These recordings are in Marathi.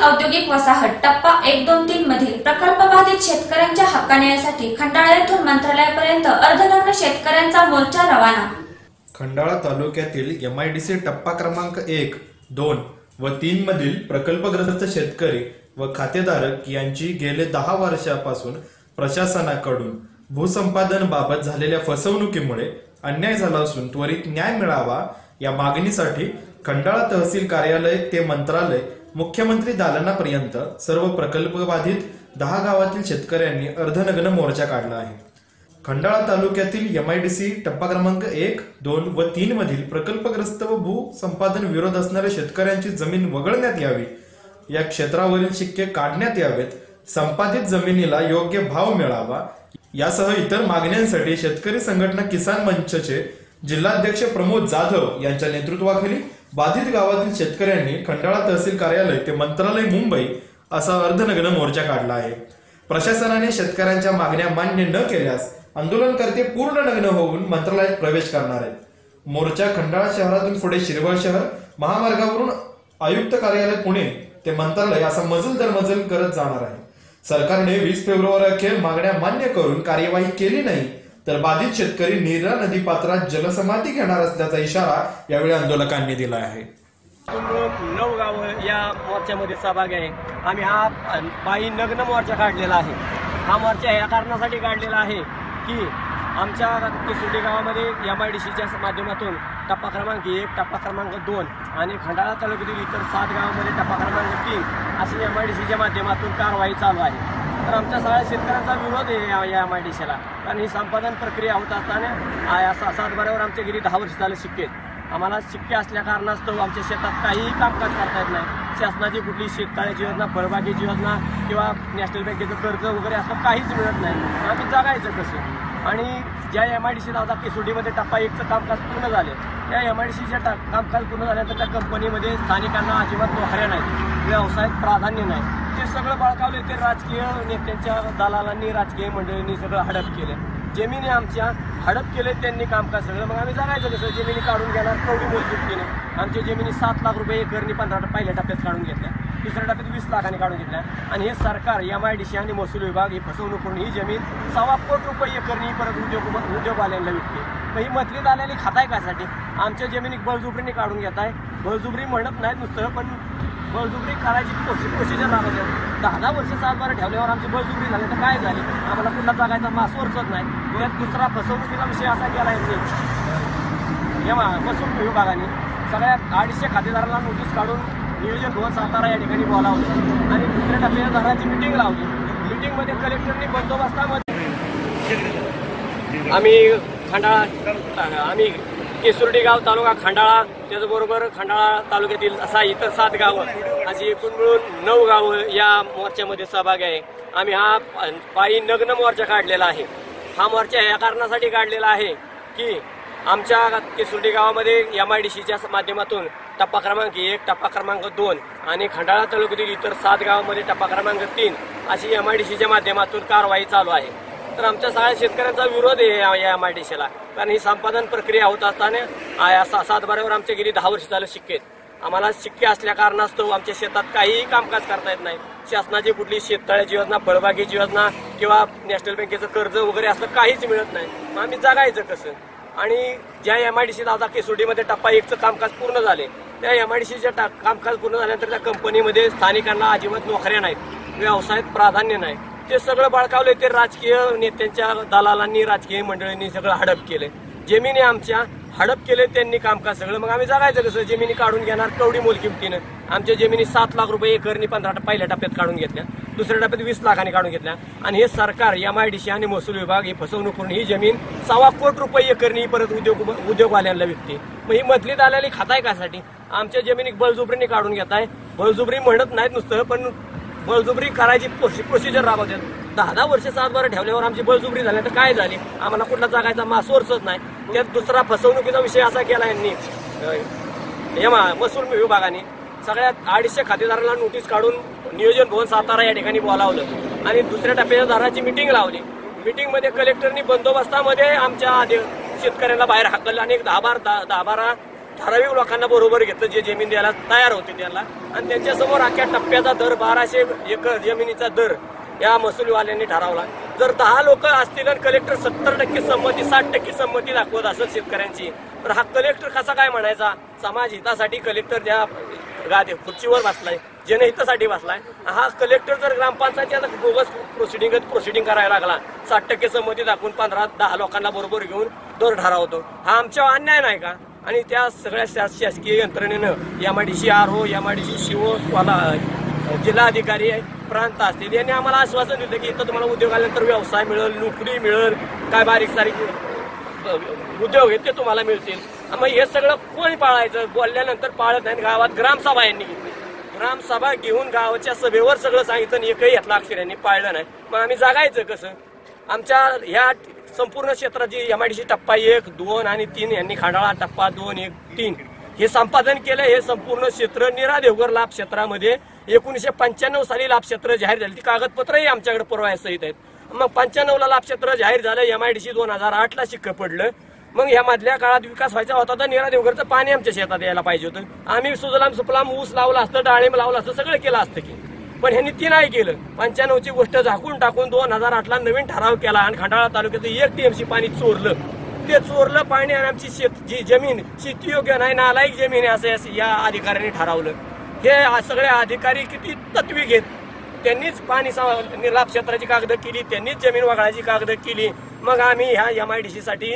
औद्योगिक वसाहत टप्पा एक दोन तीन मधील प्रकल्प बाधित शेतकऱ्यांच्या हक्काने यासाठी खंडाळा येथून मंत्रालयापर्यंत अर्धनग्न शेतकऱ्यांचा मोर्चा रवाना. खंडाळा तालुक्यातील एम आयडीसी टप्पा क्रमांक एक दोन व तीन मधील प्रकल्पग्रस्त शेतकरी व खातेधारक यांची गेले दहा वर्षापासून प्रशासनाकडून भूसंपादन बाबत झालेल्या फसवणुकीमुळे अन्याय झाला असून त्वरित न्याय मिळावा या मागणीसाठी खंडाळा तहसील कार्यालय ते मंत्रालय मुख्यमंत्री दालनापर्यंत सर्व प्रकल्पबाधित दहा गावातील शेतकऱ्यांनी अर्धनग्न मोर्चा काढला आहे. खंडाळा तालुक्यातील एम आयडीसी टप्पा क्रमांक एक दोन व तीन मधील प्रकल्पग्रस्त व भूसंपादन विरोध असणाऱ्या शेतकऱ्यांची जमीन वगळण्यात यावी. या क्षेत्रावरील शिक्के काढण्यात यावेत. संपादित जमिनीला योग्य भाव मिळावा. यासह इतर मागण्यांसाठी शेतकरी संघटना किसान मंचचे जिल्हाध्यक्ष प्रमोद जाधव यांच्या नेतृत्वाखाली बाधित गावातील शेतकऱ्यांनी खंडाळा तहसील कार्यालय ते मंत्रालय मुंबई असा अर्धनग्न मोर्चा काढला आहे. प्रशासनाने शेतकऱ्यांच्या मागण्या मान्य न केल्यास आंदोलनकर्ते पूर्ण नग्न होऊन मंत्रालयात प्रवेश करणार आहेत. मोर्चा खंडाळा शहरातून पुढे शिरवळ शहर महामार्गावरून आयुक्त कार्यालय पुणे ते मंत्रालय असा मजल दर मजल करत जाणार आहे. सरकारने वीस फेब्रुवारी अखेर मागण्या मान्य करून कार्यवाही केली नाही तर बाधित शेतकरी नीरा नदी पात्रात जलसमाधी घेणार असल्याचा इशारा यावेळी आंदोलकांनी दिला आहे. नऊ गावं या मोर्चामध्ये सहभागी आहे. आम्ही हा पायी नग्न मोर्चा काढलेला आहे. हा मोर्चा या कारणासाठी काढलेला आहे की आमच्या किसुर्डी गावामध्ये एम आय डी सीच्या माध्यमातून टप्पा क्रमांक एक टप्पा क्रमांक दोन आणि खंडाळा तालुक्यातील इतर सात गावामध्ये टप्पा क्रमांक तीन अशी एम आय डी सीच्या माध्यमातून कारवाई चालू आहे. तर आमच्या सगळ्या शेतकऱ्यांचा विरोध आहे या- एम आय डी सीला कारण ही संपादन प्रक्रिया होत असताना आ- या सातबाऱ्यावर आमच्या गेली दहा वर्ष झालं शिक्के. आम्हाला शिक्के असल्या कारणास्तव आमच्या शेतात काहीही कामकाज करता येत नाही. शासनाची कुठली शेततळ्याची योजना फळबागेची योजना किंवा नॅशनल बँकेचं कर्ज वगैरे असं काहीच मिळत नाही. आम्ही जगायचं कसं? आणि ज्या एम आय डी सीला आता केसोडीमध्ये टप्पा एकचं कामकाज पूर्ण झाले. त्या एम आय डी सीच्या टा कामकाज पूर्ण झाल्यानंतर त्या कंपनीमध्ये स्थानिकांना अजिबात नोकऱ्या नाहीत. व्यवसायात प्राधान्य नाही. ते सगळं बळकावले ते राजकीय नेत्यांच्या दलालांनी राजकीय मंडळींनी सगळं हडप केलं. जमिनी आमच्या हडप केले त्यांनी कामकाज सगळं. मग आम्ही जगायचं कसं? जमिनी काढून घेणार कवडी मोजून आमच्या जमिनी सात लाख रुपये एकरनी पंधरा पहिल्या टप्प्यात काढून घेतल्या. दुसऱ्या टप्प्यात वीस लाखांनी काढून घेतल्या. आणि हे सरकार एम आय डी सी आणि महसूल विभाग ही फसवणूक करून ही जमीन सव्वा कोटी रुपये एकरनी परत उद्योग उद्योगवाल्यांना विकते. मग ही मतलीत आलेली खाताय कासाठी? आमच्या जमिनी बळजुबरीने काढून घेत आहे बळजुबरी म्हणत नाहीत नुसतं पण बळजुबरी करायची प्रोसिजर राबवते दहा दहा वर्ष सातबारा ठेवल्यावर आमची बळजुबरी झाली तर काय झाली? आम्हाला पुन्हा जागायचा मास वरचत नाही. त्यात दुसरा फसवणुकीचा विषय असा केला आहे या महसूल विभागाने सगळ्या अडीचशे खातेदारांना नोटीस काढून नियोजन भवन सातारा या ठिकाणी बोलावलं. आणि दुसऱ्या टप्प्याच्या मिटिंग लावली. मिटिंगमध्ये कलेक्टरनी बंदोबस्तामध्ये आम्ही खंडाळा आम्ही केसुर्डी गाव तालुका खंडाळा त्याचबरोबर खंडाळा तालुक्यातील असा इतर सात गावं अशी एकूण मिळून नऊ गावं या मोर्चामध्ये सहभागी आहे. आम्ही हा पायी नग्न मोर्चा काढलेला आहे. हा मोर्चा या कारणासाठी काढलेला आहे की आमच्या केसुर्डी गावामध्ये एम आय डी सीच्या माध्यमातून टप्पा क्रमांक एक टप्पा क्रमांक दोन आणि खंडाळा तालुक्यातील इतर सात गावामध्ये टप्पा क्रमांक तीन अशी एम आय डी सीच्या माध्यमातून कारवाई चालू आहे. तर आमच्या सगळ्या शेतकऱ्यांचा विरोध आहे या- या एम आय डी सीला कारण ही संपादन प्रक्रिया होत असताना सातबाऱ्यावर आमच्या गेली दहा वर्ष झालं शिक्के आहेत. आम्हाला शिक्के असल्या कारणास्तव आमच्या शेतात काहीही कामकाज करता येत नाही. शासनाची कुठली शेततळ्याची योजना फळबागेची योजना किंवा नॅशनल बँकेचं कर्ज वगैरे असलं काहीच मिळत नाही. मग आम्ही जगायचं कसं? आणि ज्या एम आय डी सीत आता केसोडीमध्ये टप्पा एकचं कामकाज पूर्ण झाले त्या एम आय डी सीच्या कामकाज पूर्ण झाल्यानंतर त्या कंपनीमध्ये स्थानिकांना अजिबात नोकऱ्या नाहीत. व्यवसायात प्राधान्य नाही. ते सगळं बळकावले ते राजकीय नेत्यांच्या दलालांनी राजकीय मंडळींनी सगळं हडप केले. जमिनी आमच्या हडप केले त्यांनी कामकाज सगळं. मग आम्ही जगायचं कसं? जमिनी काढून घेणार कवडी मोल किमतीनं. आमच्या जमिनी सात लाख रुपये एकरनी पंधरा पहिल्या टप्प्यात काढून घेतल्या. दुसऱ्या टप्प्यात वीस लाखांनी काढून घेतल्या. आणि हे सरकार एम आय डी सी आणि महसूल विभाग ही फसवणूक करून ही जमीन सव्वा कोट रुपये एकरनी परत उद्योग उद्योगवाल्यांना विकते. मग ही मधली आलेली खाताय कासाठी? आमच्या जमिनी बळजुबरीने काढून घेताय. बळजुबरी म्हणत नाहीत नुसतं पण बळजुबरी करायची प्रोसिजर राबवतात. दहा दहा वर्ष सातबारा ठेवल्यावर आमची बळजुबरी झाली. तर काय झाली? आम्हाला कुठला जागायचा मास नाही. त्यात दुसरा फसवणुकीचा विषय असा केला यांनी. अं, महसूल विभागाने सगळ्यात अडीचशे खातेदारांना नोटीस काढून नियोजन भवन सातारा या ठिकाणी बोलावलं. आणि दुसऱ्या टप्प्याच्या दाराची मिटिंग लावली. मिटिंगमध्ये कलेक्टरनी बंदोबस्तामध्ये आमच्या शेतकऱ्यांना बाहेर हाकललं आणि एक दहा बारा दहा दहा बारा ठराविक लोकांना बरोबर घेतलं जे जमीन द्यायला तयार होते त्याला आणि त्यांच्यासमोर अख्ख्या टप्प्याचा दर बाराशे एकर जमिनीचा दर या महसुलीवाल्यांनी ठरवला. जर दहा लोक असतील आणि कलेक्टर सत्तर टक्के संमती साठ टक्के संमती दाखवत असेल शेतकऱ्यांची तर हा कलेक्टर कसा काय म्हणायचा? समाज हितासाठी कलेक्टर ज्या गादे खुर्चीवर बसलाय जनहितासाठी बसलाय. हा कलेक्टर जर ग्रामपंचायतीचा बोगस प्रोसिडिंग प्रोसिडिंग करायला लागला साठ टक्के संमती दाखवून पंधरा दहा लोकांना बरोबर घेऊन दर ठरवतो हा आमच्यावर अन्याय नाही का? आणि त्या सगळ्या शासकीय यंत्रणेनं M I D C R O M I D C CEO वाला जिल्हाधिकारी प्रांत असतील यांनी आम्हाला आश्वासन दिलं की इथं तुम्हाला उद्योग आल्यानंतर व्यवसाय मिळेल नोकरी मिळेल काय बारीक सारीक उद्योग आहेत ते तुम्हाला मिळतील. मग हे सगळं कोण पाळायचं? बोलल्यानंतर पाळत नाही गावात ग्रामसभा यांनी. घेतली ग्रामसभा घेऊन गावाच्या सभेवर सगळं सांगितलं आणि एकही यातला अक्षर पाळलं नाही. मग आम्ही जागायचं कसं? आमच्या ह्या संपूर्ण क्षेत्रात जी एमआयडीसी टप्पा एक दोन आणि तीन यांनी खांडाळा टप्पा दोन एक तीन. हे संपादन केलं हे संपूर्ण क्षेत्र निरा देवघर लाभ क्षेत्रामध्ये एकोणीसशे पंच्याण्णव साली लाभ क्षेत्र जाहीर झाली. ती कागदपत्रही आमच्याकडे पुरवायसहित आहेत. मग पंच्याण्णवला लाभ क्षेत्र जाहीर झालं एमआयडीसी दोन हजार आठला शिक्क पडलं. मग ह्या मधल्या काळात विकास व्हायचा होता तर निरा देवघरचं पाणी आमच्या शेतात यायला पाहिजे होतं. आम्ही सुजलाम सुपलाम ऊस लावला असतं डाळिंब लावलं असतं सगळं केलं असतं की. पण ह्यांनी ती नाही केलं. पंच्याण्णवची गोष्ट झाकून टाकून दोन हजार आठला नवीन ठराव केला आणि खंडाळा तालुक्याचं एक टीएमसी पाणी चोरलं. ते चोरलं पाणी आणि आमची शेत जी जमीन शेतीयोग्य नाही नालायक जमीन आहे असं या- या अधिकाऱ्यांनी ठरवलं. हे सगळे अधिकारी किती तत्वी घेत. त्यांनीच पाणी निर्लाभ क्षेत्राची कागद केली त्यांनीच जमीन वगळाची कागद केली. मग आम्ही ह्या यम आय डी साठी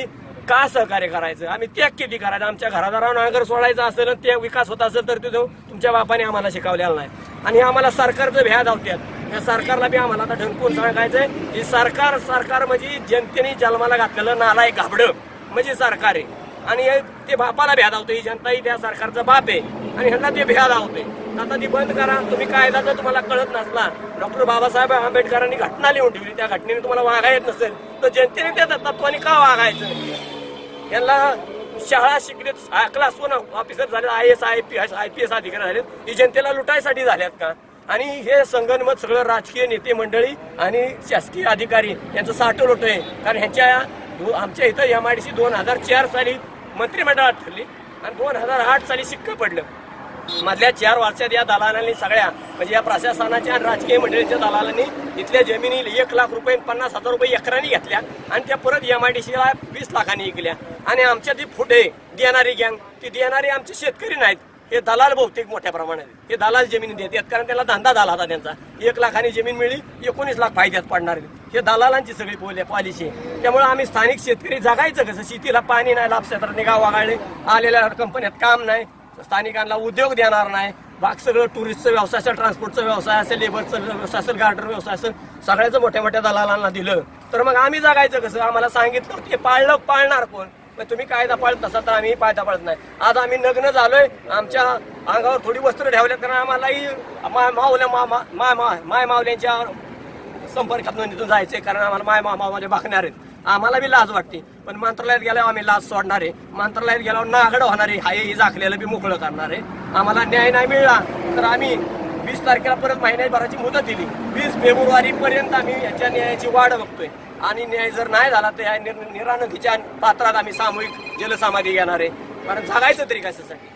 का सहकार्य करायचं? आम्ही त्याग किती करायचं. आमच्या घरादारांना अगर सोडायचा असेल आणि ते विकास होत असेल तर तिथं तुमच्या बापाने आम्हाला शिकवलेला नाही. आणि हे आम्हाला सरकारचं भ्या धावत्यात. या सरकारला बी आम्हाला आता ढंकून सांगायचंय की सरकार सरकार म्हणजे जनतेने जन्माला घातलेलं नालाय घाबडं. म्हणजे सरकार आहे. आणि ते बापाला भ्या धावते ही जनता ही त्या सरकारचा बाप आहे. आणि ह्यांना ते भ्या धावते आता ती बंद करा. तुम्ही कायदा जर तुम्हाला कळत नसला डॉक्टर बाबासाहेब आंबेडकरांनी घटना लिहून ठेवली. त्या घटनेने तुम्हाला वागायत नसेल तर जनतेने त्या तत्वाने का वागायचं? यांना शाळा शिकलेत क्लास वन ऑफिसर झाले I S I P S I P S अधिकारी झालेत ही जनतेला लुटायसाठी झाल्यात का? आणि हे संगणमत सगळं राजकीय नेते मंडळी आणि शासकीय अधिकारी यांचं साठं लोट आहे. कारण ह्यांच्या आमच्या इथं एम आय डी सी दोन हजार चार साली मंत्रिमंडळात ठरली आणि दोन हजार आठ साली शिक्क पडलं. मधल्या चार वर्षात या दलालांनी सगळ्या म्हणजे या प्रशासनाच्या आणि राजकीय मंडळीच्या दलालांनी इथल्या जमिनी एक लाख रुपये पन्नास हजार रुपये एकरांनी घेतल्या आणि त्या परत एमआयडीसीला वीस लाखांनी विकल्या. आणि आमच्या ती फुटे देणारी गँग ती देणारी आमचे शेतकरी नाहीत. हे दलाल बहुतेक मोठ्या प्रमाणात हे दलाल जमिनी देतात कारण त्याला धंदा झाला होता त्यांचा. एक लाखाने जमीन मिळली एकोणीस लाख फायद्यात पडणार हे दलालांची सगळी बोल पॉलिसी त्यामुळे आम्ही स्थानिक शेतकरी जगायचं कसं? शेतीला पाणी नाही लाभ क्षेत्रात निगा वागाळले आलेल्या कंपन्यात काम नाही. स्थानिकांना उद्योग देणार नाही. बाग सगळं टुरिस्टचं व्यवसाय असेल ट्रान्सपोर्टचा व्यवसाय असेल लेबरचा व्यवसाय असेल गार्डन व्यवसाय असेल सगळ्याचं मोठ्या मोठ्या दलालांना दिलं. तर मग आम्ही जगायचं कसं? आम्हाला सांगितलं ते पाळलं पाळणार कोण? मग तुम्ही कायदा पाळत नसाल तर आम्ही कायदा पाळत नाही. आज आम्ही नग्न झालोय आमच्या अंगावर थोडी वस्त्र ठेवल्या कारण आम्हालाही मा- माऊल्या माय मा- माय मावल्यांच्या संपर्कात नोंदीतून जायचंय कारण आम्हाला माय मामावाले बाकणार आहेत आम्हाला बी लाज वाटते. पण मंत्रालयात गेल्यावर आम्ही लाच सोडणार. आहे मंत्रालयात गेल्यावर नागड होणार. आहे हाय हे झाकलेलं बी मोकळं करणार. आहे आम्हाला न्याय नाही मिळला. तर आम्ही वीस तारखेला परत महिन्याभराची मुदत दिली. वीस फेब्रुवारी पर्यंत आम्ही याच्या न्यायाची वाढ बघतोय. आणि न्याय जर नाही झाला तर या निर- निरानंदीच्या पात्रात आम्ही सामूहिक जलसमाधी घेणार आहे. कारण जगायचं तरी कशासाठी?